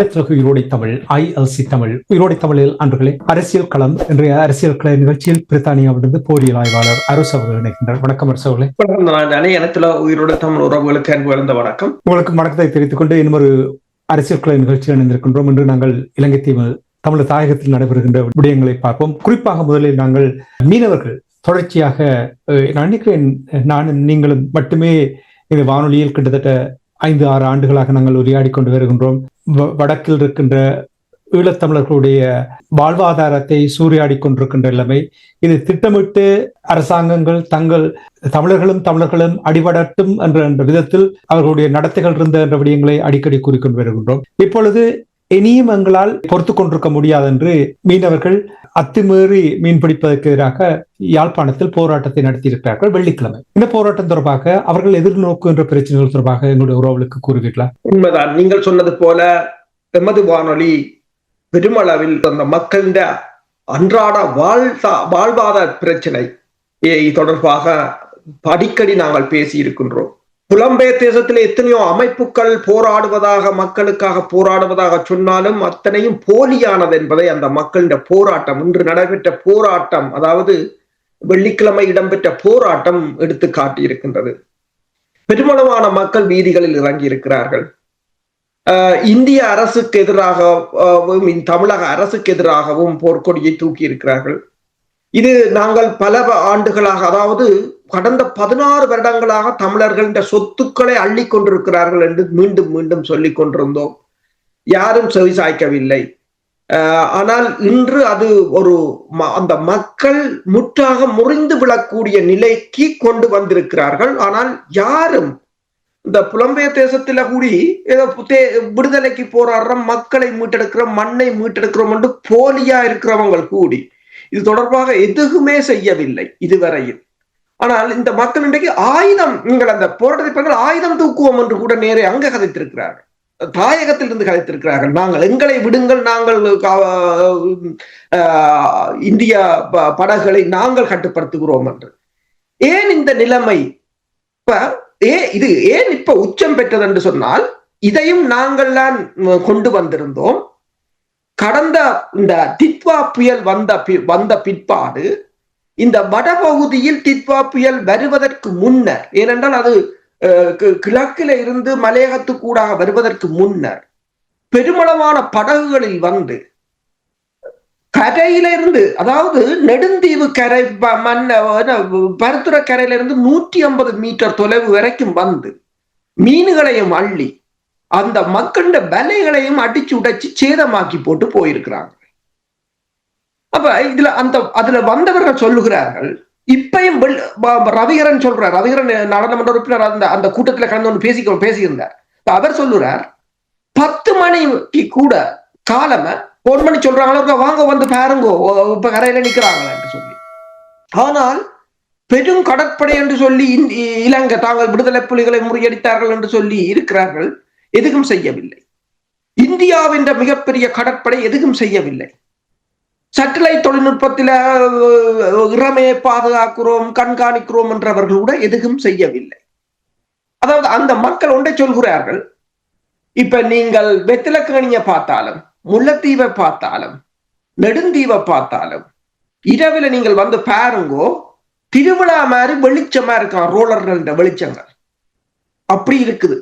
உயிரோடை Tamil ILC Tamil. உயிரோடை தமிழில் அன்றுகளே அரசியல் களம் இன்றைய அரசியல் கள நிகழ்ச்சியில் பிரித்தானியாவிலிருந்து போரியல் ஆய்வாளர் அரசு அவர்கள் இணைக்கின்றார் வணக்கம் அரசு அவர்களே. வணக்கம். நான் அனைத்துல உயிரோட தமிழ் உறவுகளுக்கு அன்பு கலந்த வணக்கம். உங்களுக்கு வணக்கத்தை தெரிவித்துக் கொண்டு இன்னொரு அரசியல் கள நிகழ்ச்சியில் இணைந்திருக்கின்றோம். இன்று நாங்கள் இலங்கை தீவு தமிழ் தாயகத்தில் நடைபெறுகின்ற விடயங்களை பார்ப்போம். குறிப்பாக முதலில் நாங்கள் மீனவர்கள் தொடர்ச்சியாக நான் நினைக்கிறேன் நான் நீங்களும் மட்டுமே இந்த வானொலியில் கிட்டத்தட்ட ஐந்து ஆறு ஆண்டுகளாக நாங்கள் உரையாடி கொண்டு வருகின்றோம். வடக்கில் இருக்கின்ற ஈழத்தமிழர்களுடைய வாழ்வாதாரத்தை சூறையாடி கொண்டிருக்கின்ற நிலைமை இது திட்டமிட்டு அரசாங்கங்கள் தங்கள் தமிழர்களும் தமிழர்களும் அடிபடட்டும் என்ற என்ற விதத்தில் அவர்களுடைய நடத்தைகள் இருந்த என்ற விடயங்களை அடிக்கடி கூறிக்கொண்டு வருகின்றோம். இப்பொழுது இனியும் எங்களால் பொறுத்து கொண்டிருக்க முடியாது என்று மீனவர்கள் அத்துமீறி மீன்பிடிப்பதற்கு எதிராக யாழ்ப்பாணத்தில் போராட்டத்தை நடத்தியிருக்கிறார்கள் வெள்ளிக்கிழமை. இந்த போராட்டம் தொடர்பாக அவர்கள் எதிர்நோக்குகின்ற பிரச்சனைகள் தொடர்பாக எங்களுடைய உறவுகளுக்கு கூறுவீர்களா? உண்மைதான். நீங்கள் சொன்னது போல எமது வானொலி பெருமளவில் அந்த மக்களின் அன்றாட வாழ்தா வாழ்வாதார பிரச்சனை ஏ- தொடர்பாக அடிக்கடி நாங்கள் பேசி இருக்கின்றோம் புலம்பெயர் தேசத்தில் எத்தனையோ அமைப்புகள் போராடுவதாக மக்களுக்காக போராடுவதாக சொன்னாலும் அத்தனையும் போலியானது என்பதை அந்த மக்களின் போராட்டம் இன்று நடைபெற்ற போராட்டம் அதாவது வெள்ளிக்கிழமை இடம்பெற்ற போராட்டம் எடுத்து காட்டியிருக்கின்றது. பெருமளவான மக்கள் வீதிகளில் இறங்கி இருக்கிறார்கள் ஆஹ் இந்திய அரசுக்கு எதிராகவும் தமிழக அரசுக்கு எதிராகவும் போர்க்கொடியை தூக்கி இருக்கிறார்கள் இது நாங்கள் பல ஆண்டுகளாக அதாவது கடந்த பதினாறு வருடங்களாக தமிழர்கள் இந்த சொத்துக்களை அள்ளி கொண்டிருக்கிறார்கள் என்று மீண்டும் மீண்டும் சொல்லிக் கொண்டிருந்தோம். யாரும் செவிசாய்க்கவில்லை ஆஹ் ஆனால் இன்று அது ஒரு ம- அந்த மக்கள் முற்றாக முறிந்து விழக்கூடிய நிலைக்கு கொண்டு வந்திருக்கிறார்கள். ஆனால் யாரும் இந்த புலம்பெயர் தேசத்துல கூடி ஏதோ விடுதலைக்கு போராடுறோம் மக்களை மீட்டெடுக்கிறோம் மண்ணை மீட்டெடுக்கிறோம் என்று போலியா இருக்கிறவங்க கூடி இது தொடர்பாக எதுவுமே செய்யவில்லை இதுவரையில். ஆனால் இந்த மக்கள் இன்றைக்கு ஆயுதம் நீங்கள் அந்த போராட்டத்தை ஆயுதம் தூக்குவோம் என்று கூட நேரே அங்க கதைத்திருக்கிறார்கள். தாயகத்தில் இருந்து கதைத்திருக்கிறார்கள். நாங்கள் எங்களை விடுங்கள் நாங்கள் இந்திய ப- படகுகளை நாங்கள் கட்டுப்படுத்துகிறோம் என்று. ஏன் இந்த நிலைமை? இப்ப ஏ இது ஏன் இப்ப உச்சம் பெற்றது என்று சொன்னால் இதையும் நாங்கள் தான் கொண்டு வந்திருந்தோம். கடந்த இந்த தித்வா புயல் வந்த வந்த பிற்பாடு இந்த வடபகுதியில் தித்வா புயல் வருவதற்கு முன்னர் ஏனென்றால் அது அஹ், கி- கிழக்கில இருந்து மலையகத்துக்கூடாக வருவதற்கு முன்னர் பெருமளவான படகுகளில் வந்து கரையில இருந்து அதாவது நெடுந்தீவு கரை ப- பருத்துற கரையில இருந்து நூற்றி ஐம்பது மீட்டர் தொலைவு வரைக்கும் வந்து மீன்களையும் அள்ளி அந்த மக்கண்ட வலைகளையும் அடிச்சு உடைச்சு சேதமாக்கி போட்டு போயிருக்கிறாங்க. அப்ப இதுல அந்த அதுல வந்தவர்கள் சொல்லுகிறார்கள் இப்பயும் ரவிகரன் சொல்றார். ரவிகரன் நாடாளுமன்ற உறுப்பினர் அந்த அந்த கூட்டத்துல கலந்து ஒன்று பேசி பேசியிருந்தார். அவர் சொல்லுறார் பத்து மணிக்கு கூட காலம ஒரு மணி சொல்றாங்களோ வாங்க வந்து பாருங்கோ இப்ப கரையில நிக்கிறாங்களா என்று சொல்லி. ஆனால் பெரும் கடற்படை என்று சொல்லி இலங்கை தாங்கள் விடுதலை புலிகளை முறியடித்தார்கள் என்று சொல்லி இருக்கிறார்கள் எதுவும் செய்யவில்லை. இந்தியாவின் மிகப்பெரிய கடற்படை எதுவும் செய்யவில்லை. சேட்டலைட் தொழில்நுட்பத்தில இறமையை பாதுகாக்கிறோம் கண்காணிக்கிறோம் என்றவர்கள் கூட எதுவும் செய்யவில்லை. அதாவது அந்த மக்கள் ஒன்றை சொல்கிறார்கள். இப்ப நீங்கள் வெத்திலக்கணிய பார்த்தாலும் முல்லைத்தீவை பார்த்தாலும் நெடுந்தீவை பார்த்தாலும் இரவில் நீங்கள் வந்து பாருங்கோ திருவிழா மாதிரி வெளிச்சமா இருக்கான் ரோலர்கள் வெளிச்சங்கள். அப்படி இருக்குது.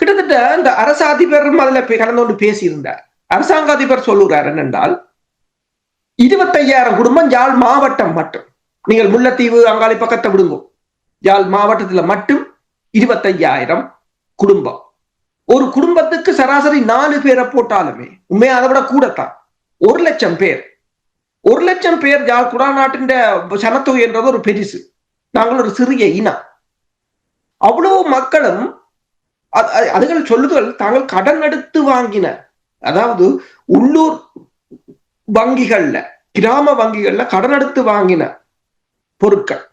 கிட்டத்தட்ட இந்த அரச அதிபரும் அதுல கலந்து கொண்டு பேசியிருந்தார். அரசாங்க அதிபர் சொல்லுகிறார் என்னென்றால் இருபத்தையாயிரம் குடும்பம் யாழ் மாவட்டம் மட்டும். நீங்கள் முல்லைத்தீவு அங்காளி பக்கத்தை விடுங்க. யாழ் மாவட்டத்துல மட்டும் இருபத்தையாயிரம் குடும்பம். ஒரு குடும்பத்துக்கு சராசரி நாலு பேரை போட்டாலுமே உண்மையா அதை விட கூடத்தான். ஒரு லட்சம் பேர். ஒரு லட்சம் பேர் யாழ் குடாநாட்டின் சனத்தொகை என்றது ஒரு பெரிசு. நாங்கள் ஒரு சிறிய இனம். அவ்வளவு மக்களும் அது- அதுகள் சொல்லுதல் தாங்கள் கடன் எடுத்து வாங்கின. அதாவது உள்ளூர் வங்கிகள்ல கிராம வங்கிகள்ல கடன் எடுத்து வாங்கின பொருட்கள்.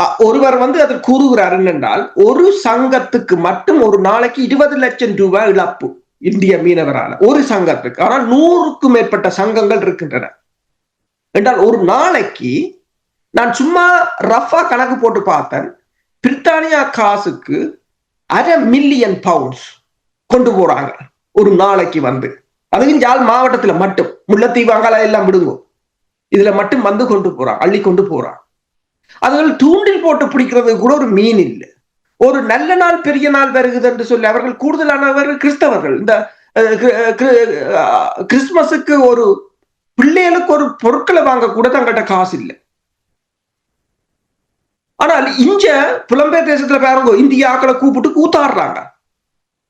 அ- ஒருவர் வந்து அதில் கூறுகிறார் என்னென்றால் ஒரு சங்கத்துக்கு மட்டும் ஒரு நாளைக்கு இருபது லட்சம் ரூபாய் இழப்பு இந்திய மீனவரால். ஒரு சங்கத்துக்கு. ஆனால் நூறுக்கும் மேற்பட்ட சங்கங்கள் இருக்கின்றன. என்றால் ஒரு நாளைக்கு நான் சும்மா ரஃபா கணக்கு போட்டு பார்த்தேன் பிரித்தானியா காசுக்கு அரை மில்லியன் பவுண்ட்ஸ் கொண்டு போறாங்க. ஒரு நாளைக்கு வந்து. அதுவும் யாழ் மாவட்டத்துல மட்டும் முல்லைத்தீவு எல்லாம் விடுங்கோ. இதுல மட்டும் வந்து கொண்டு போறான் அள்ளி கொண்டு போறான் அதுகள் தூண்டில் போட்டு பிடிக்கிறது கூட ஒரு மீன் இல்லை. ஒரு நல்ல நாள் பெரிய நாள் வருகிறது என்று சொல்லி அவர்கள் கூடுதலானவர்கள் கிறிஸ்தவர்கள். இந்த கிறிஸ்துமஸுக்கு ஒரு பிள்ளைகளுக்கு ஒரு பொருட்களை வாங்க கூட தங்கிட்ட காசு இல்லை. ஆனால் இங்க புலம்பெயர் தேசத்துல பாருங்க இந்திய ஆக்களை கூப்பிட்டு கூத்தாடுறாங்க.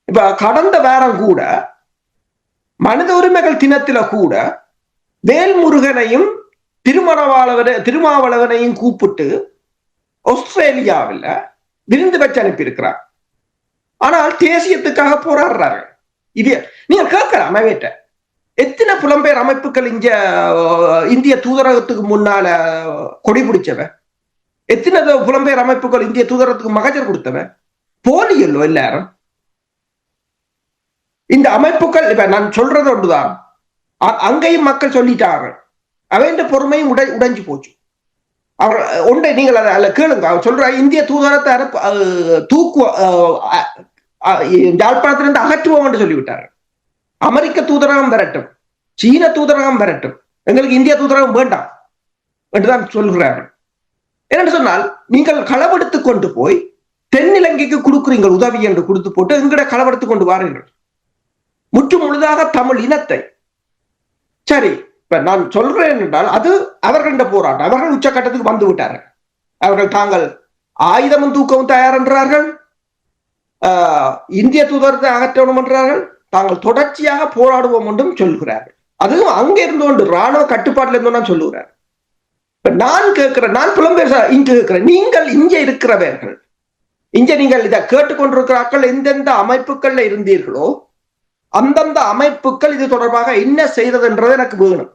இப்ப கடந்த வேறம் கூட மனித உரிமைகள் தினத்தில கூட வேல்முருகனையும் திருமணவாளவர திருமாவளவனையும் கூப்பிட்டு ஆஸ்திரேலியாவில் விருந்து வச்சு அனுப்பியிருக்கிறார். ஆனால் தேசியத்துக்காக போராடுறாரு இது நீங்க கேட்கலாம் அமைவேட்ட. எத்தனை புலம்பெயர் அமைப்புகள் இங்க இந்திய தூதரகத்துக்கு முன்னால கொடி பிடிச்சவன்? எத்தனை புலம்பெயர் அமைப்புகள் இந்திய தூதரகத்துக்கு மகஜர் கொடுத்தவன்? போலியல்லோ எல்லாரும்? இந்த அமைப்புகள் இப்ப நான் சொல்றது ஒன்றுதான். அங்கேயும் மக்கள் சொல்லிட்டாங்க அவன் பொறுமையும் உடை உடைஞ்சு போச்சு. அவர் ஒன்றை நீங்கள் அதை அதில் கேளுங்க. அவர் சொல்ற இந்திய தூதரத்தை அனுப்பு தூக்கு அஹ், யாழ்ப்பாணத்திலிருந்து அகற்றுவோம் என்று சொல்லிவிட்டார்கள். அமெரிக்க தூதரகம் வரட்டும். சீன தூதரகம் வரட்டும். எங்களுக்கு இந்திய தூதரகம் வேண்டாம் என்றுதான் சொல்கிறார்கள். என்னென்னு சொன்னால் நீங்கள் களவெடுத்து கொண்டு போய் தென்னிலங்கைக்கு கொடுக்குறீங்க உதவி என்று கொடுத்து போட்டு எங்கட களவெடுத்து கொண்டு வாருங்கள். முற்று முழுதாக தமிழ் இனத்தை. சரி இப்ப நான் சொல்றேன் என்றால் அது அவர்களிட போராட்டம். அவர்கள் உச்சக்கட்டத்துக்கு வந்து விட்டார்கள். அவர்கள் தாங்கள் ஆயுதமும் தூக்கவும் தயார் என்றார்கள். ஆஹ், இந்திய தூதரத்தை அகற்றணும் என்றார்கள். தாங்கள் தொடர்ச்சியாக போராடுவோம் என்றும் சொல்கிறார்கள். அதுவும் அங்க இருந்து கொண்டு ராணுவ கட்டுப்பாட்டில் இருந்தோம் நான் சொல்லுகிறார். இப்ப நான் கேட்கிறேன் நான் புலம்பெயர் ச- இங்க கேட்கிறேன் நீங்கள் இங்க இருக்கிறவர்கள் இங்க நீங்கள் இதை கேட்டுக்கொண்டிருக்கிறார்கள் எந்தெந்த அமைப்புகள்ல இருந்தீர்களோ அந்தந்த அமைப்புகள் இது தொடர்பாக என்ன செய்ததுன்றது எனக்கு வேணும்.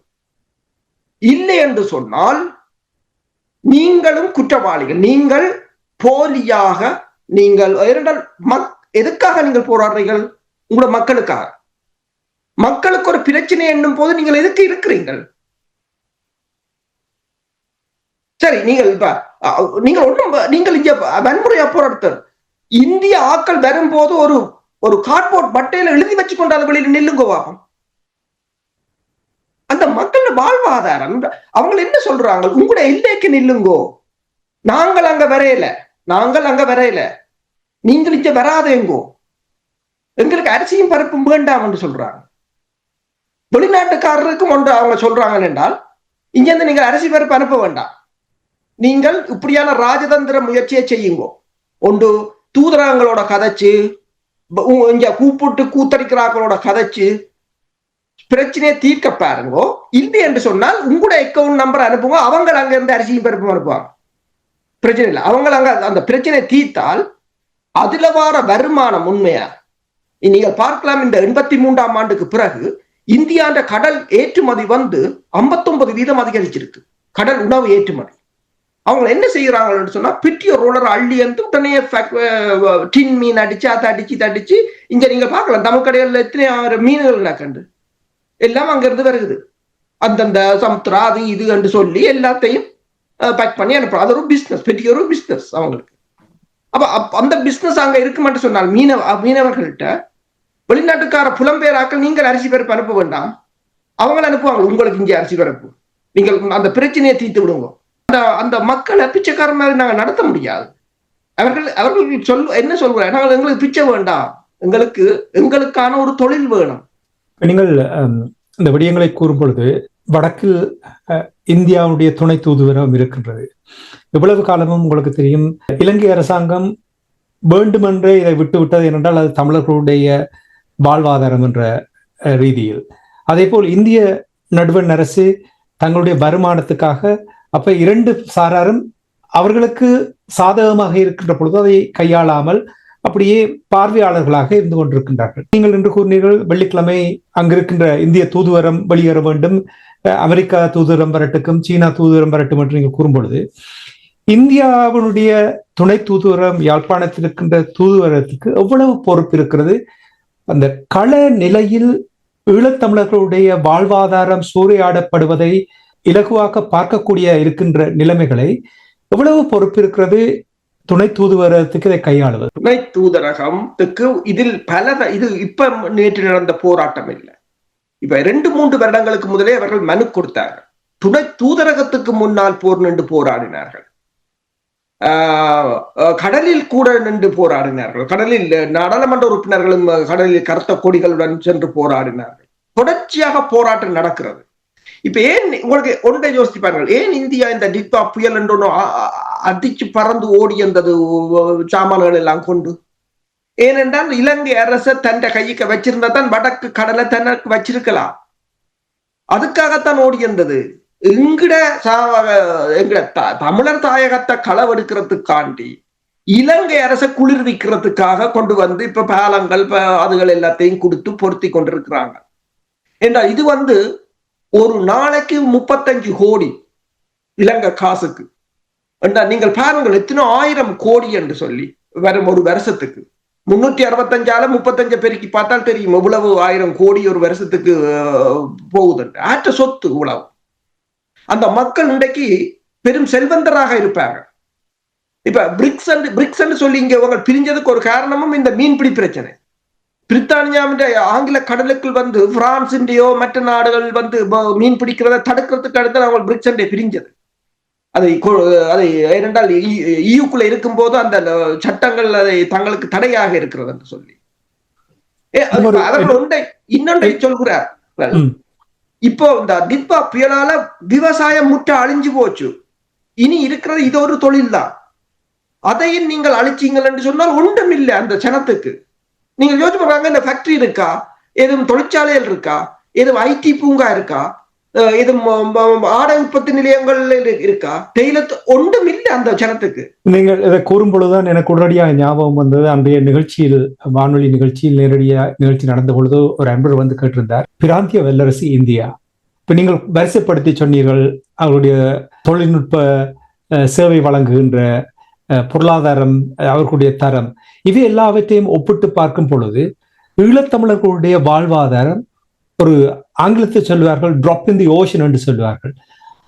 இல்லை என்று சொன்னால் நீங்களும் குற்றவாளிகள். நீங்கள் போலியாக நீங்கள் மக் எதுக்காக நீங்கள் போராடுறீர்கள்? உங்களோட மக்களுக்காக. மக்களுக்கு ஒரு பிரச்சனை என்னும் போது நீங்கள் எதுக்கு இருக்கிறீர்கள்? சரி நீங்கள் இப்ப நீங்கள் ஒன்றும் நீங்கள் இங்க வன்முறையா போராடுத்தல். இந்திய ஆக்கள் வரும்போது ஒரு ஒரு கார்ட்போர்ட் பட்டையில எழுதி வச்சு கொண்டு அது வெளியில நில்லுங்க பாப்போம். அந்த மக்களோட வாழ்வாதாரம் அவங்க என்ன சொல்றாங்க? உங்களோட எல்லைக்கு நில்லுங்கோ. நாங்கள் அங்க வரையல. நாங்கள் அங்க வரையல. நீங்கள் இங்க வராதேங்கோ. எங்களுக்கு அரிசியும் பருப்பும் வேண்டாம் என்று சொல்றாங்க. வெளிநாட்டுக்காரருக்கும் ஒன்று அவங்க சொல்றாங்க என்றால் இங்க இருந்து நீங்கள் அரிசி பருப்பு அனுப்ப வேண்டாம். நீங்கள் இப்படியான ராஜதந்திர முயற்சியை செய்யுங்கோ. ஒன்று தூதரகங்களோட கதைச்சு இங்க கூப்பிட்டு கூத்தடிக்கிறாக்களோட கதைச்சு பிரச்சனையை தீர்க்க பாருங்கோ. இல்லை என்று சொன்னால் உங்களோட அக்கௌண்ட் நம்பர் அனுப்புங்க. அவங்க அங்க இருந்து அரிசியும் பருப்பும் அனுப்புவாங்க. பிரச்சனை இல்லை. அவங்க அங்க அந்த பிரச்சனையை தீர்த்தால் அதுல வார வருமானம் உண்மையா? நீங்கள் பார்க்கலாம். இந்த எண்பத்தி மூன்றாம் ஆண்டுக்கு பிறகு இந்தியாண்ட கடல் ஏற்றுமதி வந்து 59% வீதம் அதிகரிச்சிருக்கு. கடல் உணவு ஏற்றுமதி. அவங்க என்ன செய்யறாங்கன்னு சொன்னா பிட்டிய ரோலர் அள்ளி வந்து உடனே டின் மீன் அடிச்சு அதை அடிச்சு இதை அடிச்சு இங்க நீங்க பார்க்கலாம் தமிழ் கடைகள்ல எத்தனை ஆயிரம் மீன்கள் கண்டு எல்லாம் அங்க இருந்து வருகுது. அந்தந்த சமுத்திரா அது இது என்று சொல்லி எல்லாத்தையும் பேக் பண்ணி அனுப்புறோம். அது ஒரு பிசினஸ் பெரிய ஒரு பிசினஸ் அவங்களுக்கு. அப்ப அந்த பிசினஸ் அங்க இருக்குமென்று சொன்னால் மீனவ மீனவர்கள்ட்ட வெளிநாட்டுக்கார புலம்பெயராக்கள் நீங்கள் அரிசி பருப்பு அனுப்ப வேண்டாம். அவங்க அனுப்புவாங்க உங்களுக்கு இங்கே அரிசி பருப்பு. நீங்கள் அந்த பிரச்சனையை தீர்த்து விடுங்க. அந்த அந்த மக்களை பிச்சைக்கார மாதிரி நாங்க நடத்த முடியாது. அவர்கள் அவர்கள் சொல் என்ன சொல்கிறார் நாங்கள் எங்களுக்கு பிச்சை வேண்டாம். எங்களுக்கு எங்களுக்கான ஒரு தொழில் வேணும். நீங்கள் இந்த விடயங்களை கூறும் பொழுது வடக்கில் இந்தியாவுடைய துணை தூதுவரம் இருக்கின்றது. இவ்வளவு காலமும் உங்களுக்கு தெரியும் இலங்கை அரசாங்கம் வேண்டுமென்றே இதை விட்டு விட்டது ஏனென்றால் அது தமிழர்களுடைய வாழ்வாதாரம் என்ற அஹ், ரீதியில். அதேபோல் இந்திய நடுவண் அரசு தங்களுடைய வருமானத்துக்காக அப்ப இரண்டு சாராரும் அவர்களுக்கு சாதகமாக இருக்கின்ற பொழுது அதை கையாளாமல் அப்படியே பார்வையாளர்களாக இருந்து கொண்டிருக்கின்றார்கள். நீங்கள் என்று கூறினீர்கள் வெள்ளிக்கிழமை அங்கிருக்கின்ற இந்திய தூதுவரம் வெளியேற வேண்டும் அமெரிக்கா தூதுவரம் வரட்டுக்கும் சீனா தூதுவரம் வரட்டும் என்று நீங்கள் கூறும்பொழுது இந்தியாவினுடைய துணை தூதுவரம் யாழ்ப்பாணத்தில் இருக்கின்ற தூதுவரத்துக்கு எவ்வளவு பொறுப்பு இருக்கிறது? அந்த கள நிலையில் ஈழத்தமிழர்களுடைய வாழ்வாதாரம் சூறையாடப்படுவதை இலகுவாக பார்க்கக்கூடிய இருக்கின்ற நிலைமைகளை எவ்வளவு பொறுப்பு இருக்கிறது துணை தூதுவரத்துக்கு இதை கையாளுவது. துணை தூதரகத்துக்கு இதில் பல இது இப்ப நேற்று நடந்த போராட்டம் இல்லை. இப்ப ரெண்டு மூன்று வருடங்களுக்கு முதலே அவர்கள் மனு கொடுத்தார்கள். துணை தூதரகத்துக்கு முன்னால் போர் நின்று போராடினார்கள். கடலில் கூட நின்று போராடினார்கள். கடலில் நாடாளுமன்ற உறுப்பினர்களும் கடலில் கருத்த கொடிகளுடன் சென்று போராடினார்கள். தொடர்ச்சியாக போராட்டம் நடக்கிறது. இப்ப ஏன் உங்களுக்கு ஒன்றை யோசிச்சு பாருங்கள் ஏன் இந்தியா இந்த டிக்பா புயல் என்று அடிச்சு பறந்து ஓடி வந்தது சாமான்கள் எல்லாம் கொண்டு? ஏனென்றால் இலங்கை அரச தன் கைக்கு வச்சிருந்தா தான் வடக்கு கடலை தனக்கு வச்சிருக்கலாம். அதுக்காகத்தான் ஓடி இருந்தது எங்கட எங்கட தமிழர் தாயகத்தை களவெடுக்கிறதுக்காண்டி இலங்கை அரச குளிர்விக்கிறதுக்காக கொண்டு வந்து இப்ப பாலங்கள் அதுகள் எல்லாத்தையும் கொடுத்து பொருத்தி கொண்டிருக்கிறாங்க. என்றால் இது வந்து ஒரு நாளைக்கு முப்பத்தஞ்சு கோடி இலங்கை காசுக்கு. என்றால் நீங்கள் பாருங்கள் எத்தனை ஆயிரம் கோடி என்று சொல்லி வரும் ஒரு வருஷத்துக்கு. முன்னூத்தி அறுபத்தஞ்சால முப்பத்தஞ்சு பெருக்கி பார்த்தால் தெரியும் எவ்வளவு ஆயிரம் கோடி ஒரு வருஷத்துக்கு போகுது ஆற்ற சொத்து இவ்வளவு. அந்த மக்கள் இன்றைக்கு பெரும் செல்வந்தராக இருப்பாங்க இப்ப பிரிக்ஸ் பிரிக்ஸ் சொல்லி இங்க அவங்க பிரிஞ்சதுக்கு ஒரு காரணமும் இந்த மீன்பிடி பிரச்சனை. பிரித்தானியாவின் ஆங்கில கடலுக்குள் வந்து பிரான்சின்டையோ மற்ற நாடுகள் வந்து மீன் பிடிக்கிறத தடுக்கிறதுக்கு அடுத்து அவங்க பிரிக்ஸ் பிரிஞ்சது. அதை அதை ஏனென்றால் இயுக்குள்ள இருக்கும் போது அந்த சட்டங்கள் அதை தங்களுக்கு தடையாக இருக்கிறது என்று சொல்லி. அவர்கள் ஒன்றை இன்னொன்றை சொல்கிறார். இப்போ இந்த திப்பா புயலால விவசாயம் முற்ற அழிஞ்சு போச்சு. இனி இருக்கிறது இது ஒரு தொழில் தான் அதையும் நீங்கள் அழிச்சீங்கள் என்று சொன்னால் ஒன்றும் இல்லை அந்த சனத்துக்கு. நீங்க யோசிச்சு பாருங்க இந்த ஃபேக்டரி இருக்கா? எதுவும் தொழிற்சாலைகள் இருக்கா? எதுவும் ஐடி பூங்கா இருக்கா? இது ஆடை உற்பத்தி நிலையங்கள் இருக்கா? தேயிலை ஒன்றும் இல்லை அந்த ஜனத்துக்கு. நீங்கள் இதை கூறும் பொழுதுதான் எனக்கு உடனடியாக ஞாபகம் வந்தது. அன்றைய நிகழ்ச்சியில் வானொலி நிகழ்ச்சியில் நேரடியாக நிகழ்ச்சி நடந்த பொழுது ஒரு அன்பர் வந்து கேட்டிருந்தார். பிராந்திய வல்லரசு இந்தியா. இப்ப நீங்கள் வரிசைப்படுத்தி சொன்னீர்கள் அவருடைய தொழில்நுட்ப சேவை வழங்குகின்ற பொருளாதாரம் அவர்களுடைய தரம் இவை எல்லாவற்றையும் ஒப்பிட்டு பார்க்கும் பொழுது ஈழத்தமிழர்களுடைய வாழ்வாதாரம் ஒரு ஆங்கிலத்தை சொல்வார்கள் ட்ராப் இன் தி ஓஷன் என்று சொல்வார்கள்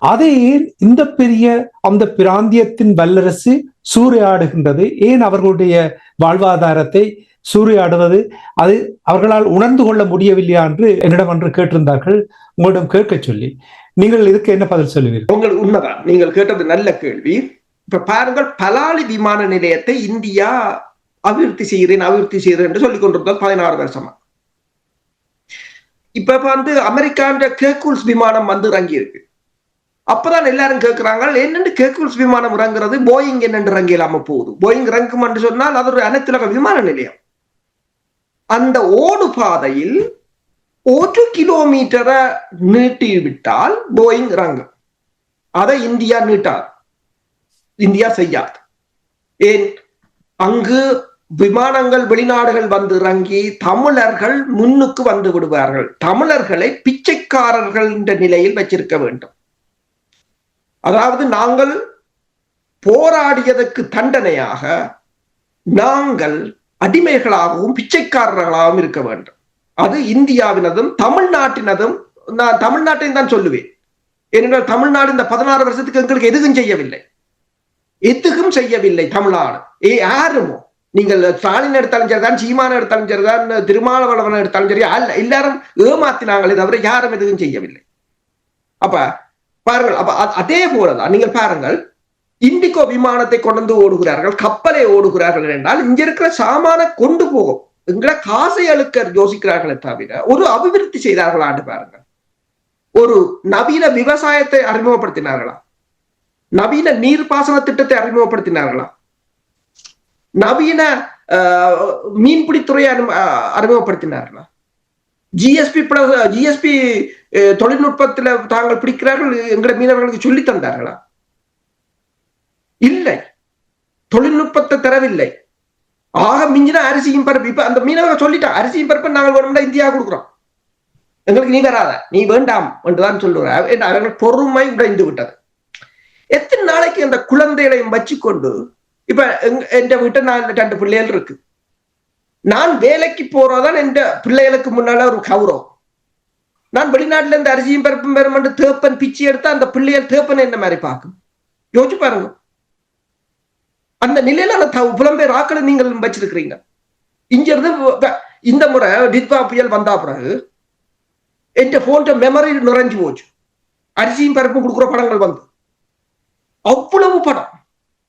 அதை ஏன் இந்த பெரிய அந்த பிராந்தியத்தின் வல்லரசு சூறையாடுகின்றது? ஏன் அவர்களுடைய வாழ்வாதாரத்தை சூறையாடுவது? அது அவர்களால் உணர்ந்து கொள்ள முடியவில்லையா என்று என்னிடம் என்று கேட்டிருந்தார்கள். உங்களிடம் கேட்க சொல்லி நீங்கள் இதுக்கு என்ன பதில் சொல்லுவீர்கள்? உங்கள் உண்மைதான். நீங்கள் கேட்டது நல்ல கேள்வி. இப்ப பாருங்கள் பலாலி விமான நிலையத்தை இந்தியா அபிவிருத்தி செய்கிறேன் அபிவிருத்தி செய்கிறேன் என்று சொல்லிக் கொண்டிருந்தால் பதினாறு வருஷமா. இப்ப வந்து அமெரிக்கான்ற கேக்குல்ஸ் விமானம் வந்து இறங்கி இருக்கு. அப்பதான் எல்லாரும் கேட்கிறாங்க என்னென்று கேக்குல்ஸ் விமானம் இறங்குறது? போயிங் என்னென்று இறங்கி இல்லாம போகுது. போயிங் இறங்கும் என்று சொன்னால் அது ஒரு அனைத்துலக விமான நிலையம். அந்த ஓடு பாதையில் ஒரு கிலோமீட்டரை நீட்டி விட்டால் போயிங் இறங்கும். அதை இந்தியா நீட்டார் இந்தியா செய்யாது. ஏன்? அங்கு விமானங்கள் வெளிநாடுகள் வந்து இறங்கி தமிழர்கள் முன்னுக்கு வந்து விடுவார்கள். தமிழர்களை பிச்சைக்காரர்கள் என்ற நிலையில் வச்சிருக்க வேண்டும். அதாவது நாங்கள் போராடியதற்கு தண்டனையாக நாங்கள் அடிமைகளாகவும் பிச்சைக்காரர்களாகவும் இருக்க வேண்டும். அது இந்தியாவினதும் தமிழ்நாட்டினதும் நான் தமிழ்நாட்டையும் தான் சொல்லுவேன். ஏனென்றால் தமிழ்நாடு இந்த பதினாறு வருஷத்துக்கு எங்களுக்கு எதுவும் செய்யவில்லை. எதுவும் செய்யவில்லை தமிழ்நாடு. ஏ யாருமோ? நீங்கள் ஸ்டாலின் எடுத்தாலும் சரிதான் சீமான எடுத்தாலும் சரிதான் திருமாவளவன் எடுத்தாலும் சரி அல்ல எல்லாரும் ஏமாத்தினாங்களே தவிர யாரும் எதுவும் செய்யவில்லை. அப்ப பாருங்கள் அப்ப அதே போலதான் நீங்கள் பாருங்கள் இண்டிகோ விமானத்தை கொண்டு ஓடுகிறார்கள் கப்பலை ஓடுகிறார்கள் என்றால் இங்க இருக்கிற சாமான கொண்டு போகும். எங்களை காசை அழுக்க யோசிக்கிறார்களே தவிர ஒரு அபிவிருத்தி செய்தார்களான்னு பாருங்கள். ஒரு நவீன விவசாயத்தை அறிமுகப்படுத்தினார்களா நவீன நீர்ப்பாசன திட்டத்தை அறிமுகப்படுத்தினார்களாம் நவீன மீன்பிடித்துறையை அறிமுகப்படுத்தினார்களா? ஜிஎஸ்பி ஜிஎஸ்பி தொழில்நுட்பத்தில் தாங்கள் பிடிக்கிறார்கள் எங்களை மீனவர்களுக்கு சொல்லி தந்தார்களா? இல்லை. தொழில்நுட்பத்தை தரவில்லை. ஆக மிஞ்சின அரிசியும் பருப்பு இப்ப அந்த மீனவர்கள் சொல்லிட்டா அரிசியும் பருப்பு நாங்கள் வேணும்னா இந்தியா கொடுக்குறோம். எங்களுக்கு நீ வராத நீ வேண்டாம் என்றுதான் சொல்லுவார் அவர்கள் பொறுமை உடைந்து விட்டது. எத்தனை நாளைக்கு அந்த குழந்தைகளையும் வச்சுக்கொண்டு இப்ப என் வீட்டை நான் ரெண்டு பிள்ளைகள் இருக்கு நான் வேலைக்கு போறதான் என் பிள்ளைகளுக்கு முன்னால ஒரு கௌரவம் நான் வெளிநாட்டுல இருந்து அரிசியும் பருப்பும் பெறும் தேப்பன் பிச்சு எடுத்தா அந்த பிள்ளைகள் தேப்பன் என்ன மாதிரி பார்க்கும் யோசிச்சு பாருங்க அந்த நிலையில அந்த த- புலம்பெயர் ஆக்களை நீங்கள் வச்சிருக்கிறீங்க இங்க இருந்து இந்த முறை டித்வா புயல் வந்தா பிறகு என் போன்ற மெமரி நிறைஞ்சு போச்சு அரிசியும் பருப்பும் கொடுக்குற படங்கள் வந்து அவ்வளவு படம்.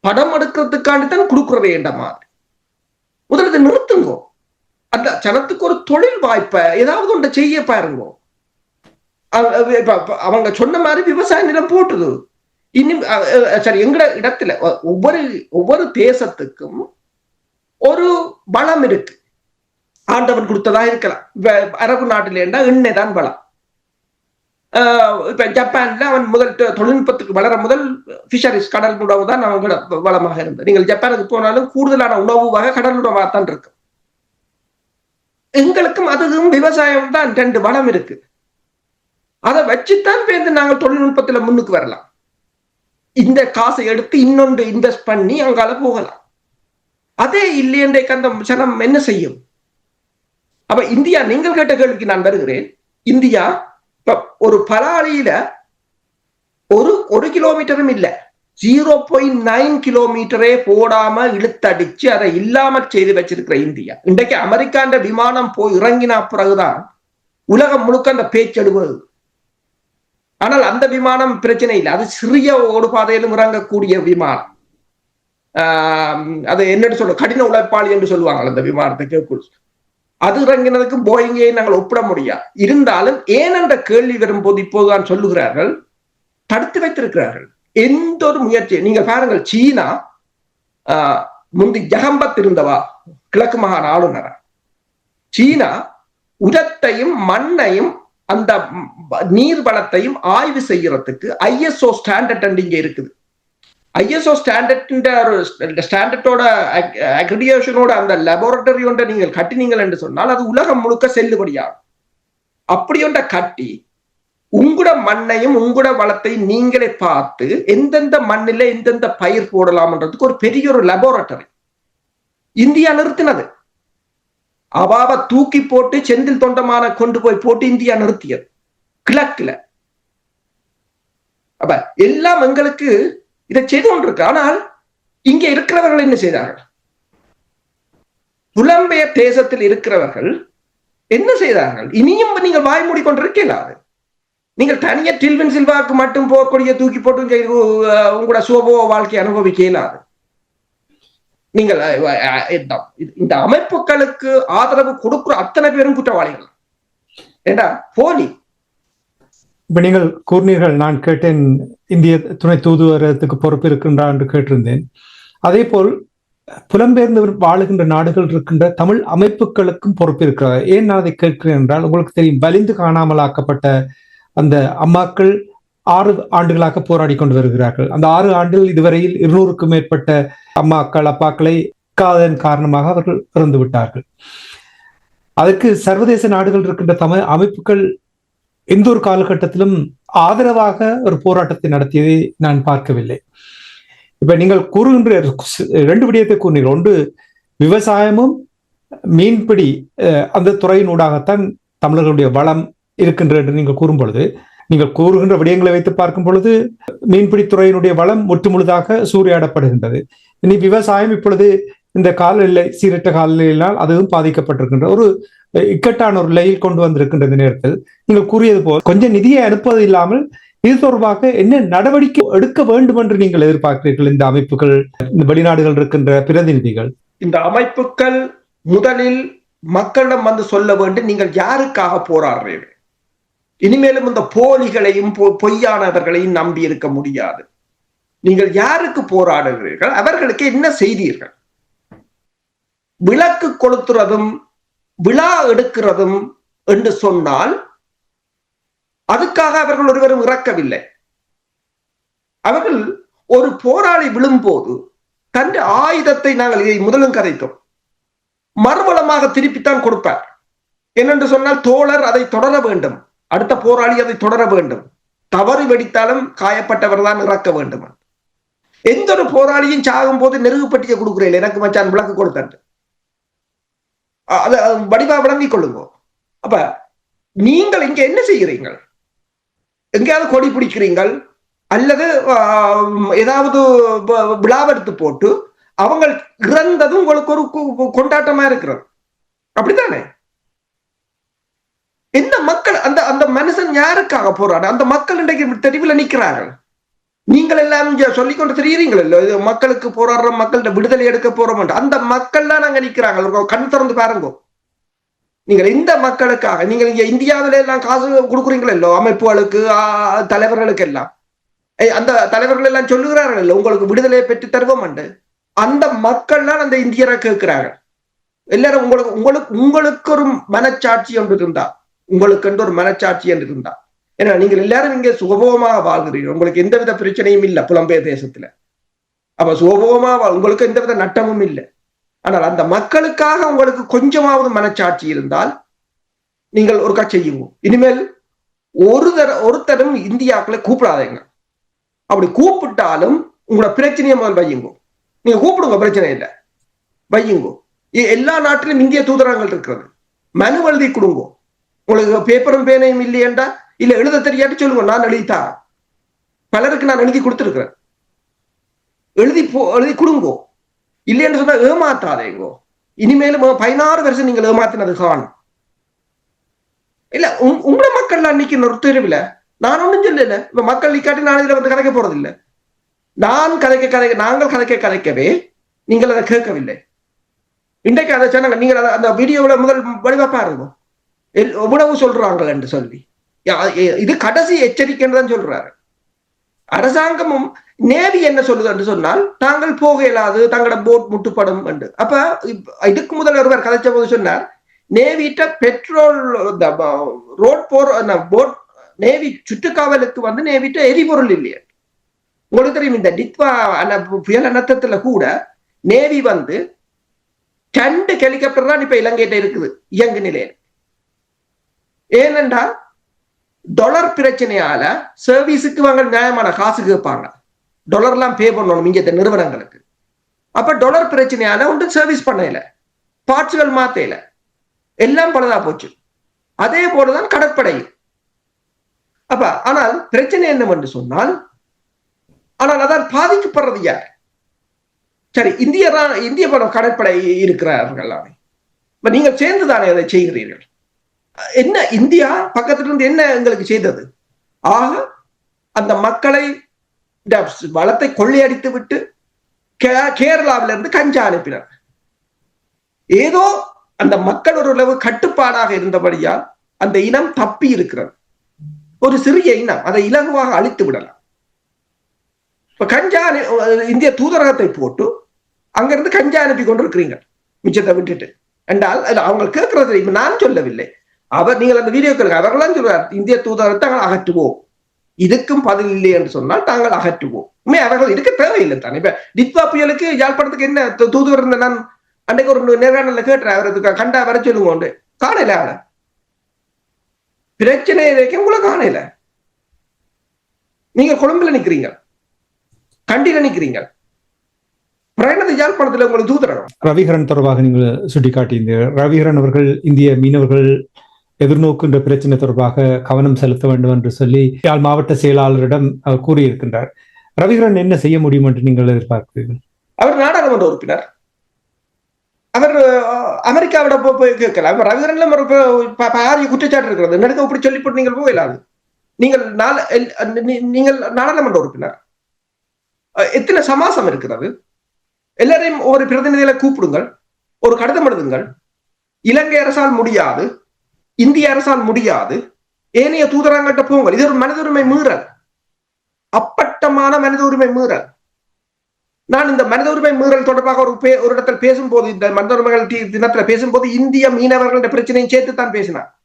படம் எடுக்கிறதுக்காண்டி தான் கொடுக்குறதே என்ற மாதிரி. முதல்ல இதை நிறுத்துங்கோ. அந்த ஜனத்துக்கு ஒரு தொழில் வாய்ப்பை ஏதாவது ஒன்றை செய்ய பாருங்க. அவங்க சொன்ன மாதிரி விவசாய நிலம் போட்டுது. இன்னும் சரி எங்கட இடத்துல ஒவ்வொரு ஒவ்வொரு தேசத்துக்கும் ஒரு வளம் இருக்கு. ஆண்டவன் கொடுத்ததா இருக்கலாம். அரபு நாட்டில் இருந்தா எண்ணெய் தான் பலம் இப்ப ஜப்பான்ல அவன் முதல் தொழில்நுட்பத்துக்கு வளர முதல் ஃபிஷரிஸ் கடல் உணவு தான் அவங்களோட வளமாக இருந்தது. நீங்கள் ஜப்பானுக்கு போனாலும் கூடுதலான உணவு வகை கடல் உணவாக தான் இருக்கு எங்களுக்கும் அதுவும் விவசாயம் தான் ரெண்டு வளம் இருக்கு. அதை வச்சுத்தான் பேருந்து நாங்கள் தொழில்நுட்பத்துல முன்னுக்கு வரலாம். இந்த காசை எடுத்து இன்னொன்று இன்வெஸ்ட் பண்ணி அங்கால போகலாம். அதே இல்லையன்றைக்கு அந்த சனம் என்ன செய்யும்? அப்ப இந்தியா நீங்கள் கேட்ட கேள்விக்கு நான் வருகிறேன். இந்தியா ஒரு பலாலியில ஒரு ஒரு கிலோமீட்டரும் இல்ல. ஜீரோ பாயிண்ட் நைன் கிலோமீட்டரே போடாம இழுத்தடிச்சு அதை இல்லாம செய்து வச்சிருக்கிற இந்தியா. இன்றைக்கு அமெரிக்கான்ற விமானம் போய் இறங்கினா பிறகுதான் உலகம் முழுக்க அந்த பேச்செடுவது ஆனால் அந்த விமானம் பிரச்சனை இல்லை. அது சிறிய ஓடு பாதையிலும் இறங்கக்கூடிய விமானம். ஆஹ் அது என்னன்னு சொல்ற கடின உழைப்பாளி என்று சொல்லுவாங்க அந்த விமானத்தை அது இறங்கினதுக்கும் போயிங்கையும் நாங்கள் ஒப்பிட முடியாது இருந்தாலும் ஏன் என்ற கேள்வி வரும்போது இப்போதுதான் சொல்லுகிறார்கள் தடுத்து வைத்திருக்கிறார்கள். எந்த ஒரு முயற்சி நீங்க பாருங்கள் சீனா ஆஹ் முந்தி ஜஹம்பத் இருந்தவா? கிழக்கு மாகாண ஆளுநரா? சீனா உரத்தையும் மண்ணையும் அந்த நீர் வளத்தையும் ஆய்வு செய்யறதுக்கு ஐஎஸ்ஓ ஸ்டாண்டர்ட் இங்க இருக்குது. ஐஎஸ்ஓ ஸ்டாண்டர்ட் ஒரு ஸ்டாண்டர்டோட அக்ரிடியேஷனோட அந்த லெபோரட்டரி ஒன்றை நீங்கள் கட்டினீங்கள் என்று சொன்னால் அது உலகம் முழுக்க செல்லுபடியாகும் அப்படி ஒன்றை கட்டி உங்களோட மண்ணையும் உங்களோட வளத்தையும் நீங்களே பார்த்து எந்தெந்த மண்ணில எந்தெந்த பயிர் போடலாம்ன்றதுக்கு ஒரு பெரிய ஒரு லெபோரட்டரி இந்தியா நிறுத்தினது. அவாவ தூக்கி போட்டு செந்தில் தொண்டமான கொண்டு போய் போட்டு இந்தியா நிறுத்தியது. கிழக்குல. அப்ப எல்லாம் எங்களுக்கு இதை செய்து கொண்டிருக்கு ஆனால் இங்கே இருக்கிறவர்கள் என்ன செய்தார்கள்? புலம்பெயர் தேசத்தில் இருக்கிறவர்கள் என்ன செய்தார்கள்? இனியும் நீங்கள் வாய் மூடிக்கொண்டிருக்கலாது நீங்கள் தனியா டில்வின் சில்வாக்கு மட்டும் போகக்கூடிய தூக்கி போட்டு உங்களோட சுபோ வாழ்க்கை அனுபவிக்க இயலாது நீங்கள் இந்த- இந்த அமைப்புகளுக்கு ஆதரவு கொடுக்கிற அத்தனை பேரும் குற்றவாளிகள். ஏண்டா? போலி. இப்ப நீங்கள் கூறினீர்கள் நான் கேட்டேன் இந்திய துணை தூதுவரத்துக்கு பொறுப்பு இருக்கின்றா என்று கேட்டிருந்தேன். அதே போல் புலம்பெயர்ந்து வாழுகின்ற நாடுகள் இருக்கின்ற தமிழ் அமைப்புகளுக்கும் பொறுப்பு இருக்கிறது? ஏன் நான் அதை கேட்கிறேன் என்றால் உங்களுக்கு தெரியும் வலிந்து காணாமல் ஆக்கப்பட்ட அந்த அம்மாக்கள் ஆறு ஆண்டுகளாக போராடி கொண்டு வருகிறார்கள். அந்த ஆறு ஆண்டில் இதுவரையில் இருநூறுக்கும் மேற்பட்ட அம்மாக்கள் அப்பாக்களை காதன் காரணமாக அவர்கள் இறந்து விட்டார்கள் அதற்கு சர்வதேச நாடுகள் இருக்கின்ற தமிழ் அமைப்புகள் எந்த ஒரு காலகட்டத்திலும் ஆதரவாக ஒரு போராட்டத்தை நடத்தியதை நான் பார்க்கவில்லை. இப்ப நீங்கள் கூறுகின்ற ரெண்டு விடயத்தை கூறினீர்கள். ஒன்று விவசாயமும் மீன்பிடி அஹ், அந்த துறையினூடாகத்தான் தமிழர்களுடைய வளம் இருக்கின்றது என்று நீங்கள் கூறும் பொழுது நீங்கள் கூறுகின்ற விடயங்களை வைத்து பார்க்கும் பொழுது மீன்பிடி துறையினுடைய வளம் முற்றுமுழுதாக சூறையாடப்படுகின்றது. இனி விவசாயம் இப்பொழுது இந்த காலநிலை சீரற்ற காலநிலையினால் அதுவும் பாதிக்கப்பட்டிருக்கின்ற ஒரு இக்கட்டான ஒரு நிலையில் கொண்டு வந்திருக்கின்ற நேரத்தில் நீங்கள் கூறியது போல் கொஞ்சம் நிதியை அனுப்புவது இல்லாமல் இது தொடர்பாக என்ன நடவடிக்கை எடுக்க வேண்டும் என்று நீங்கள் எதிர்பார்க்கிறீர்கள் இந்த அமைப்புகள் இந்த வெளிநாடுகள் இருக்கின்ற பிரதிநிதிகள்? இந்த அமைப்புகள் முதலில் மக்களிடம் வந்து சொல்ல வேண்டும் நீங்கள் யாருக்காக போராடுறீர்கள்? இனிமேலும் இந்த போலிகளையும் பொ- பொய்யானவர்களையும் நம்பி இருக்க முடியாது. நீங்கள் யாருக்கு போராடுகிறீர்கள்? அவர்களுக்கு என்ன செய்தீர்கள்? விளக்கு கொளுத்துறதும் விழா எடுக்கிறதும் என்று சொன்னால் அதுக்காக அவர்கள் ஒருவரும் இறக்கவில்லை. அவர்கள் ஒரு போராளி விழும்போது தன் ஆயுதத்தை நாங்கள் இதை முதலும் கதைத்தோம். மறுவளமாக திருப்பித்தான் கொடுப்பார். என்னென்று சொன்னால் தோழர் அதை தொடர வேண்டும். அடுத்த போராளி அதை தொடர வேண்டும். தவறு வெடித்தாலும் காயப்பட்டவர் தான் இறக்க வேண்டும் எந்த ஒரு போராளியும் சாகும் போது நெருகுப்பட்டியை கொடுக்குறேன். எனக்கு மச்சான் விளக்கு கொடுத்தேன் அதை வடிவா வழங்கிக் கொள்ளுங்க அப்ப நீங்கள் இங்க என்ன செய்கிறீர்கள்? எங்கேயாவது கொடி பிடிக்கிறீங்கள் அல்லது ஏதாவது விழாவெடுத்து போட்டு அவங்க இறந்தது உங்களுக்கு ஒரு கு- கொண்டாட்டமா இருக்கிறது. அப்படித்தானே? இந்த மக்கள் அந்த அந்த மனுஷன் யாருக்காக போறாரு அந்த மக்கள் இன்றைக்கு தெருவில் நிற்கிறார்கள். நீங்கள் எல்லாரும் சொல்லிக்கொண்டு தெரியுறீங்களோ? இது மக்களுக்கு போராடுற மக்கள்கிட்ட விடுதலை எடுக்க போறோம் அந்த மக்கள் தான் அங்க நிக்கிறாங்க. கண் திறந்து பாருங்க. நீங்கள் இந்த மக்களுக்காக நீங்கள் இங்க இந்தியாவில எல்லாம் காசு கொடுக்குறீங்களோ அமைப்புகளுக்கு தலைவர்களுக்கு எல்லாம். அந்த தலைவர்கள் எல்லாம் சொல்லுகிறார்கள் உங்களுக்கு விடுதலையை பெற்று தருவோம் அந்த மக்கள் தான் அந்த இந்தியரை கேட்கிறாங்க எல்லாரும் உங்களுக்கு உங்களுக்கு உங்களுக்கு ஒரு மனச்சாட்சி என்று இருந்தா உங்களுக்கு என்று ஒரு மனச்சாட்சி என்று இருந்தா ஏன்னா நீங்கள் எல்லாரும் இங்க சுகபோகமாக வாழ்கிறீர்கள். உங்களுக்கு எந்தவித பிரச்சனையும் இல்லை புலம்பெயர் தேசத்துல. அப்ப சுகபோகமா வாழ்- உங்களுக்கு எந்தவித நட்டமும் இல்லை. ஆனால் அந்த மக்களுக்காக உங்களுக்கு கொஞ்சமாவது மனச்சாட்சி இருந்தால் நீங்கள் ஒருக்கா செய்யுங்க இனிமேல் ஒரு தர ஒருத்தரும் இந்தியாக்களை கூப்பிடாதீங்க. அப்படி கூப்பிட்டாலும் உங்களோட பிரச்சனையை முதல் வையுங்க. நீங்க கூப்பிடுங்க பிரச்சனை இல்லை. வையுங்க. எல்லா நாட்டிலும் இந்திய தூதரகங்கள் இருக்கிறது. மனு எழுதி கொடுங்க. உங்களுக்கு பேப்பரும் பேனையும் இல்லையேண்டா இல்ல எழுத தெரியாட்டி சொல்லுங்க நான் எழுதித்தா பலருக்கு நான் எழுதி கொடுத்துருக்குறேன். எழுதி போ எழுதி கொடுங்கோ. இல்லைன்னு சொன்னா ஏமாத்தாதேங்கோ இனிமேலும் பதினாறு வருஷம் நீங்கள் ஏமாத்தினது காணும். இல்ல உங்- உங்கள மக்கள் அன்னைக்கு ஒரு தெருவில் நான் ஒண்ணும் சொல்லல. இப்ப மக்கள் நிக்காட்டி நான் இதுல வந்து கதைக்க போறது இல்ல நான் கதைக்க கதைக்க நாங்கள் கதைக்க கதைக்கவே நீங்கள் அதை கேட்கவில்லை. இன்றைக்கு அதை சொன்னாங்க நீங்கள் அதை- அந்த வீடியோவில் முதல் வடிவா பாருங்க. எல்- எவ்வளவு சொல்றாங்கள் என்று சொல்லி. இது கடைசி எச்சரிக்கைன்னு சொல்றாரு. அரசாங்கமும் நேவி என்ன சொல்லுது என்று சொன்னால் தாங்கள் போக இயலாது தங்களோட போட் முட்டுப்படும் என்று. அப்ப இதுக்கு முதல் ஒருவர் கதைச்ச போது சொன்னார் நேவிட்ட பெட்ரோல் ரோட் போர் போட் நேவி சுற்றுக்காவலுக்கு வந்து நேவிட்ட எரிபொருள் இல்லையே. உங்களுக்கு தெரியும் இந்த டித்வா புயல் அனர்த்தத்துல கூட நேவி வந்து ரெண்டு ஹெலிகாப்டர் தான் இப்ப இலங்கையிட்ட இருக்குது இயங்கு நிலையில். ஏனென்றால் டாலர் பிரச்சனையால சர்வீஸுக்கு வாங்க நியாயமான காசு கேட்பாங்க. டாலர்லாம் பே பண்ணணும் இங்க இந்த நிறுவனங்களுக்கு. அப்ப டாலர் பிரச்சனையால ஒன்று சர்வீஸ் பண்ணல. பார்ட்ஸ்கள் மாத்தையில எல்லாம் பலதா போச்சு. அதே போலதான் கடற்படை அப்ப ஆனால் பிரச்சனை என்னவென்று சொன்னால் ஆனால் அதான் பாதிக்கப்படுறது யார்? சரி இந்திய தான் இந்திய படம் கடற்படை இருக்கிறார்கள் நீங்கள் சேர்ந்து தானே அதை செய்கிறீர்கள்? என்ன இந்தியா பக்கத்துல இருந்து என்ன எங்களுக்கு செய்தது? ஆக அந்த மக்களை இந்த வளத்தை கொள்ளையடித்து விட்டு கே- கேரளாவில இருந்து கஞ்சா அனுப்பினார். ஏதோ அந்த மக்கள் ஓரளவு கட்டுப்பாடாக இருந்தபடியால் அந்த இனம் தப்பி இருக்கிறது. ஒரு சிறிய இனம் அதை இலகுவாக அழித்து விடலாம். இப்ப கஞ்சா இந்திய தூதரகத்தை போட்டு அங்கிருந்து கஞ்சா அனுப்பி கொண்டிருக்கிறீங்க மிச்சத்தை விட்டுட்டு. என்றால் அது அவங்க கேட்கறது நான் சொல்லவில்லை. அவர் நீங்கள் அந்த வீடியோ கேளுங்க. அவர்களாம் சொல்றார் இந்திய தூதரை நாங்கள் அகற்றுவோம். இதுக்கும் பதில் இல்லை என்று சொன்னால் தாங்கள் அகற்றுவோம். உண்மை அவர்கள் இருக்க தேவையில்லை தானே. இப்ப டித்வா புயலுக்கு யாழ்ப்பாணத்துக்கு என்ன தூதுவர் இருந்த நான் அன்னைக்கு ஒரு நேர்காணல கேட்டுறேன் அவருக்கு கண்டா வர சொல்லுங்க உண்டு காணல அவரை. பிரச்சனை இருக்கு உங்களை காணல. நீங்க கொழும்புல நிக்கிறீங்க கண்டில நிக்கிறீங்க பிரணது யாழ்ப்பாணத்துல உங்களுக்கு தூதரகம். ரவிகரன் தொடர்பாக நீங்கள் சுட்டிக்காட்டியிருந்தீர்கள். ரவிகரன் அவர்கள் இந்திய மீனவர்கள் எதிர்நோக்குன்ற பிரச்சனை தொடர்பாக கவனம் செலுத்த வேண்டும் என்று சொல்லி யாழ் மாவட்ட செயலாளரிடம் கூறியிருக்கின்றார். ரவிகரன் என்ன செய்ய முடியும் என்று நீங்கள் எதிர்பார்க்கிறீர்கள்? அவர் நாடாளுமன்ற உறுப்பினர். அவர் அஹ், அமெரிக்காவிட போய் கேட்கலாம் இப்ப ரவிகரன்ல ஒரு பாரிய குற்றச்சாட்டு இருக்கிறது. நடுக்க இப்படி சொல்லி போட்டு நீங்கள் போயிடாது நீங்கள் நீங்கள் நாடாளுமன்ற உறுப்பினர். எத்தனை சமாசம் இருக்கிறது? எல்லாரையும் ஒரு பிரதிநிதிகளை கூப்பிடுங்கள். ஒரு கடிதம் எழுதுங்கள். இலங்கை அரசால் முடியாது. இந்திய அரசால் முடியாது. ஏனைய தூதரங்கிட்ட போங்கள். இது ஒரு மனித உரிமை மீறல். அப்பட்டமான மனித உரிமை மீறல். நான் இந்த மனித உரிமை மீறல் தொடர்பாக ஒரு பே- ஒரு இடத்தில் பேசும்போது இந்த மனித உரிமைகள் தினத்துல பேசும்போது இந்திய மீனவர்களுடைய பிரச்சனையும் சேர்த்து தான் பேசினார்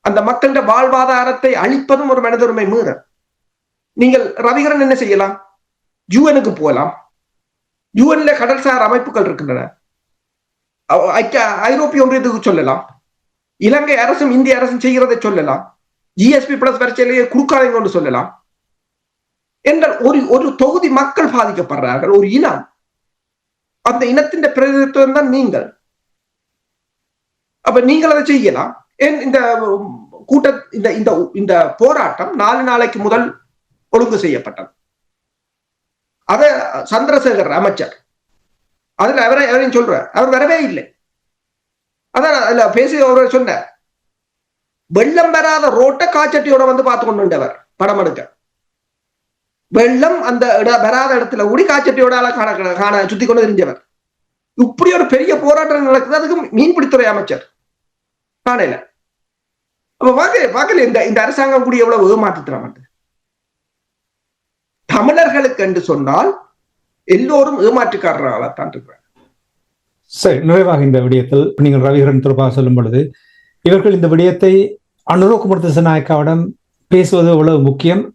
அந்த மக்களின் வாழ்வாதாரத்தை அழிப்பதும் ஒரு மனித உரிமை மீறல். நீங்கள் ரவிகரன் என்ன செய்யலாம்? யூஎனுக்கு போகலாம். யூஎன்ல கடல்சார் அமைப்புகள் இருக்கின்றன. ஐக்கிய ஐரோப்பிய ஒன்றியத்துக்கு சொல்லலாம். இலங்கை அரசும் இந்திய அரசும் செய்கிறதை சொல்லலாம். ஜிஎஸ்பி பிளஸ் வரிசையிலேயே குறுக்காதீங்க கொண்டு சொல்லலாம். என்றால் ஒரு ஒரு தொகுதி மக்கள் பாதிக்கப்படுறார்கள் ஒரு இனம். அந்த இனத்தின் பிரதிநிதித்துவம் தான் நீங்கள். அப்ப நீங்கள் அதை செய்யலாம். ஏன் இந்த கூட்ட இந்த இந்த இந்த போராட்டம் நாலு நாளைக்கு முதல் ஒழுங்கு செய்யப்பட்டது. அத சந்திரசேகர் அமைச்சர். அதுல அவரை அவரையும் சொல்றார். அவர் வரவே இல்லை. அதான் இல்ல பேசி அவர் சொன்னார் வெள்ளம் வராத ரோட்டை காச்சட்டியோட வந்து பார்த்து கொண்டு படம் எடுக்க. வெள்ளம் அந்த இட- வராத இடத்துல கூடி காச்சட்டியோட காண காண சுத்தி கொண்டு தெரிஞ்சவர். இப்படி ஒரு பெரிய போராட்டம் நடக்குது அதுக்கு மீன்பிடித்துறை அமைச்சர். காணையில அப்ப பார்க்க பார்க்கல இந்த இந்த அரசாங்கம் கூடி எவ்வளவு ஏமாற்றுத்திறன் தமிழர்களுக்கு என்று சொன்னால் எல்லோரும் ஏமாற்றுக்காரர்களாகத்தான் இருக்கிறார் சரி நிறைவாக இந்த விடயத்தில் நீங்கள் ரவிகரன் தொடர்பாக சொல்லும் பொழுது இவர்கள் இந்த விடயத்தை அனுரகுமார் திசநாயக்காவிடம் பேசுவது எவ்வளவு முக்கியம்?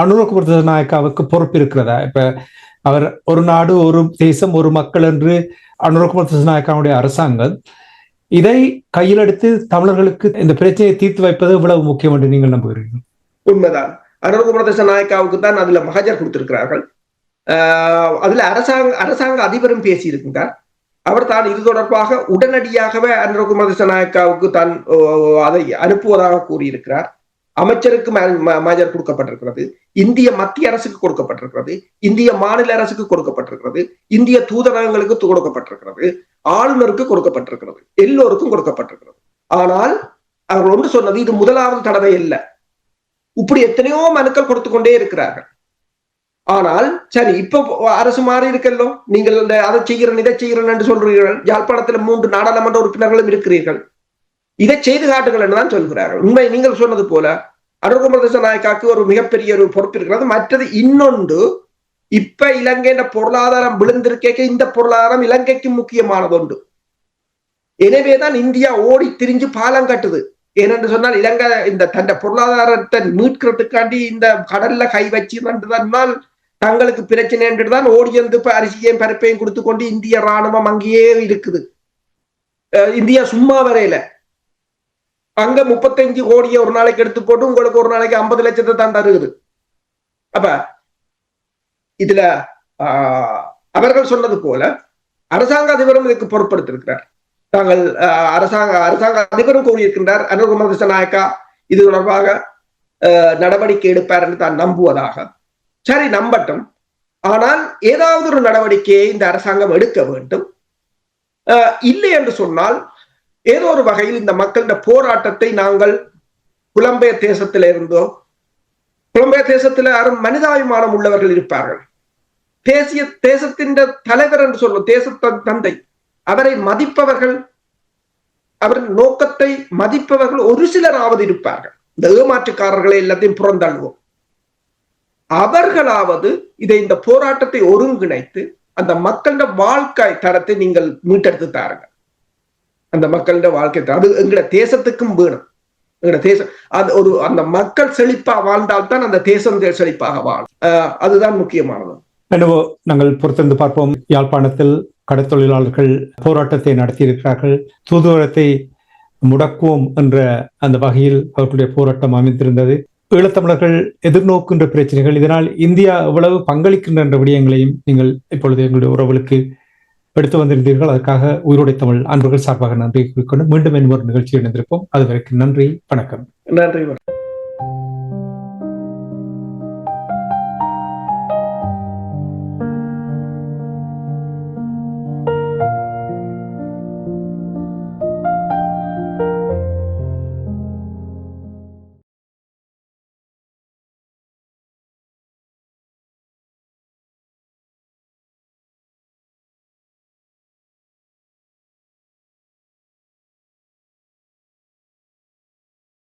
அனுரகுமார் திசநாயக்காவுக்கு பொறுப்பு இருக்கிறதா? இப்ப அவர் ஒரு நாடு ஒரு தேசம் ஒரு மக்கள் என்று அனுரகுமார் திசநாயக்காவுடைய அரசாங்கம் இதை கையில் எடுத்து தமிழர்களுக்கு இந்த பிரச்சனையை தீர்த்து வைப்பது இவ்வளவு முக்கியம் என்று நீங்கள் நம்புகிறீர்கள்? உண்மைதான். அனுரகுமார நாயக்காவுக்கு தான் அதுல மகஜர் கொடுத்திருக்கிறார்கள். ஆஹ் அதுல அரசாங்க அரசாங்க அதிபரும் பேசியிருக்கின்றார் அவர் தான் இது தொடர்பாக உடனடியாகவே அனுரகுமார திசநாயக்காவுக்கு தான் அதை அனுப்புவதாக கூறியிருக்கிறார். அமைச்சருக்கு ம- கொடுக்கப்பட்டிருக்கிறது. இந்திய மத்திய அரசுக்கு கொடுக்கப்பட்டிருக்கிறது. இந்திய மாநில அரசுக்கு கொடுக்கப்பட்டிருக்கிறது. இந்திய தூதரகங்களுக்கு கொடுக்கப்பட்டிருக்கிறது. ஆளுநருக்கு கொடுக்கப்பட்டிருக்கிறது. எல்லோருக்கும் கொடுக்கப்பட்டிருக்கிறது. ஆனால் அவர் ஒன்று சொன்னது இது முதலாவது தடவை இல்லை இப்படி எத்தனையோ மனுக்கள் கொடுத்து கொண்டே இருக்கிறார்கள். ஆனால் சரி இப்ப அரசு மாறி இருக்கல்லோ? நீங்கள் இந்த அதை செய்கிறேன் இதை செய்கிறேன் என்று சொல்றீர்கள் யாழ்ப்பாணத்துல மூன்று நாடாளுமன்ற உறுப்பினர்களும் இருக்கிறீர்கள். இதை செய்து காட்டுங்கள் என்று தான் சொல்கிறார்கள். உண்மை நீங்கள் சொன்னது போல அனுகுமரதேச நாயக்காக்கு ஒரு மிகப்பெரிய ஒரு பொறுப்பு இருக்கிறது. மற்றது இன்னொன்று இப்ப இலங்கையின் பொருளாதாரம் விழுந்திருக்க இந்த பொருளாதாரம் இலங்கைக்கு முக்கியமானதுண்டு. எனவேதான் இந்தியா ஓடி திரிஞ்சு பாலம் கட்டுது. ஏனென்று சொன்னால் இலங்கை இந்த தன்னை பொருளாதாரத்தை மீட்கிறதுக்காண்டி இந்த கடல்ல கை வச்சு தான் தங்களுக்கு பிரச்சனை என்று தான் ஓடி வந்து அரிசியையும் பருப்பையும் கொடுத்து கொண்டு இந்திய ராணுவம் அங்கேயே இருக்குது. அஹ் இந்தியா சும்மா வரையில. அங்க முப்பத்தஞ்சு கோடியை ஒரு நாளைக்கு எடுத்து போட்டு உங்களுக்கு ஒரு நாளைக்கு ஐம்பது லட்சத்தை தான் தருகுது அப்ப இதுல ஆஹ், அவர்கள் சொன்னது போல அரசாங்க அதிபரும் இதுக்கு பொறுப்படுத்திருக்கிறார் தாங்கள் ஆஹ், அரசாங்க அரசாங்க அதிபரும் கூறியிருக்கின்றார் அனுகுமார் திசநாயக்கா இது தொடர்பாக நடவடிக்கை எடுப்பார் என்று தான் நம்புவதாக. சரி நம்பட்டும். ஆனால் ஏதாவது ஒரு நடவடிக்கையை இந்த அரசாங்கம் எடுக்க வேண்டும். ஆஹ், இல்லை என்று சொன்னால் ஏதோ ஒரு வகையில் இந்த மக்களின் போராட்டத்தை நாங்கள் புலம்பெயர் தேசத்தில் இருந்தோ புலம்பெயர் தேசத்தில் யாரும் மனிதாபிமானம் உள்ளவர்கள் இருப்பார்கள். தேசிய தேசத்தின் தலைவர் என்று சொல்லும் தேச தந்தை. அவரை மதிப்பவர்கள் அவரின் நோக்கத்தை மதிப்பவர்கள் ஒரு சிலராவது இருப்பார்கள். இந்த ஏமாற்றுக்காரர்களை எல்லாத்தையும் புறந்தள்ளுவோம். அவர்களாவது இதை இந்த போராட்டத்தை ஒருங்கிணைத்து அந்த மக்களின் வாழ்க்கை தரத்தை நீங்கள் மீட்டெடுத்து தாருங்க அந்த மக்களிட வாழ்க்கை தரம். அது எங்கட தேசத்துக்கும் வேணும். எங்கட தேசம் அது ஒரு அந்த மக்கள் செழிப்பா வாழ்ந்தால்தான் அந்த தேசம் செழிப்பாக வாழும். அதுதான் முக்கியமானது. என்னவோ நாங்கள் பொறுத்திருந்து பார்ப்போம். யாழ்ப்பாணத்தில் கடத்தொழிலாளர்கள் போராட்டத்தை நடத்தியிருக்கிறார்கள். தூதுவரத்தை முடக்குவோம் என்ற அந்த வகையில் அவர்களுடைய போராட்டம் அமைந்திருந்தது. ஈழத்தமிழர்கள் எதிர்நோக்கின்ற பிரச்சனைகள் இதனால் இந்தியா எவ்வளவு பங்களிக்கின்ற விடயங்களையும் நீங்கள் இப்பொழுது எங்களுடைய உறவுகளுக்கு எடுத்து வந்திருந்தீர்கள். அதற்காக உயிரோடை தமிழ் அன்பர்கள் சார்பாக நன்றி கூறிக்கொண்டு மீண்டும் இன்னொரு நிகழ்ச்சி இணைந்திருப்போம். அதுவரைக்கும் நன்றி வணக்கம். நன்றி